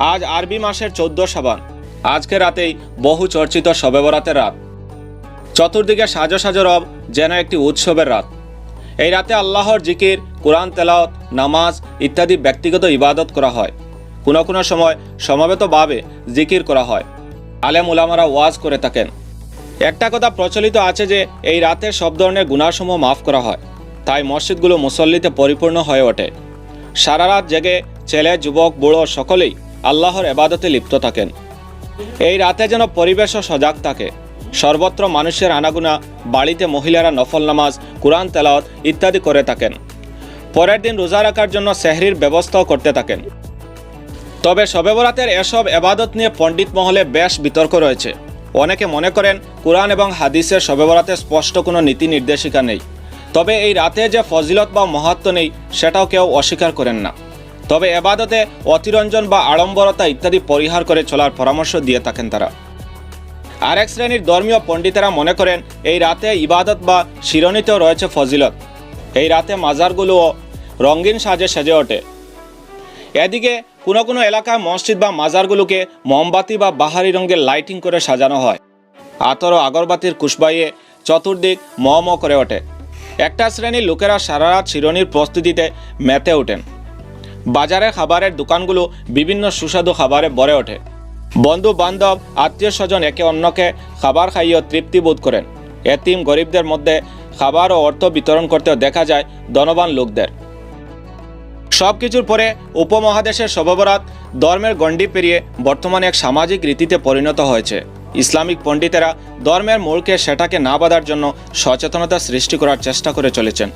আজ আরবি মাসের চোদ্দ সাবান। আজকে রাতেই বহু চর্চিত শবে বরাতের রাত। চতুর্দিকে সাজো সাজো রব যেন একটি উৎসবের রাত। এই রাতে আল্লাহর জিকির, কোরআন তেলাওয়াত, নামাজ ইত্যাদি ব্যক্তিগত ইবাদত করা হয়। কোনো কোনো সময় সমাবেতভাবে জিকির করা হয়। আলেম উলামারা ওয়াজ করে থাকেন। একটা কথা প্রচলিত আছে যে, এই রাতে সব ধরনের গুণাসমূহ মাফ করা হয়। তাই মসজিদগুলো মুসল্লিতে পরিপূর্ণ হয়ে ওঠে। সারা রাত জেগে ছেলে, যুবক, বুড়ো সকলেই আল্লাহর এবাদতে লিপ্ত থাকেন। এই রাতে যেন পরিবেশও সজাগ থাকে। সর্বত্র মানুষের আনাগুনা, বাড়িতে মহিলারা নফল নামাজ, কোরআন তেলাওয়াত ইত্যাদি করে থাকেন। পরের দিন রোজা রাখার জন্য সেহরির ব্যবস্থাও করতে থাকেন। তবে শবে বরাতের এসব এবাদত নিয়ে পণ্ডিত মহলে বেশ বিতর্ক রয়েছে। অনেকে মনে করেন কোরআন এবং হাদিসের শবে বরাতে স্পষ্ট কোনো নীতি নির্দেশিকা নেই। তবে এই রাতে যে ফজিলত বা মহত্ব নেই, সেটাও কেউ অস্বীকার করেন না। তবে এবাদতে অতিরঞ্জন বা আড়ম্বরতা ইত্যাদি পরিহার করে চলার পরামর্শ দিয়ে থাকেন তারা। আরেক শ্রেণির ধর্মীয় পণ্ডিতেরা মনে করেন, এই রাতে ইবাদত বা শিরোনিতেও রয়েছে ফজিলত। এই রাতে মাজারগুলোও রঙিন সাজে সেজে ওঠে। এদিকে কোনো কোনো এলাকায় মসজিদ বা মাজারগুলোকে মোমবাতি বা বাহারি রঙের লাইটিং করে সাজানো হয়। আতর ও আগরবাতির কুশবাইয়ে চতুর্দিক ম ম করে ওঠে। একটা শ্রেণির লোকেরা সারা রাত শিরোনির প্রস্তুতিতে মেতে ওঠেন। বাজারে খাবারের দোকানগুলো বিভিন্ন সুস্বাদু খাবারে ভরে ওঠে। বন্ধু বান্ধব, আত্মীয় স্বজন একে অন্যকে খাবার খাইয়েও তৃপ্তি বোধ করেন। এতিম গরিবদের মধ্যে খাবার ও অর্থ বিতরণ করতেও দেখা যায় ধনবান লোকদের। সব কিছুর পরে উপমহাদেশের শববরাত ধর্মের গণ্ডি পেরিয়ে বর্তমানে এক সামাজিক রীতিতে পরিণত হয়েছে। ইসলামিক পণ্ডিতেরা ধর্মের মূলকে সেটাকে না বাঁধার জন্য সচেতনতা সৃষ্টি করার চেষ্টা করে চলেছেন।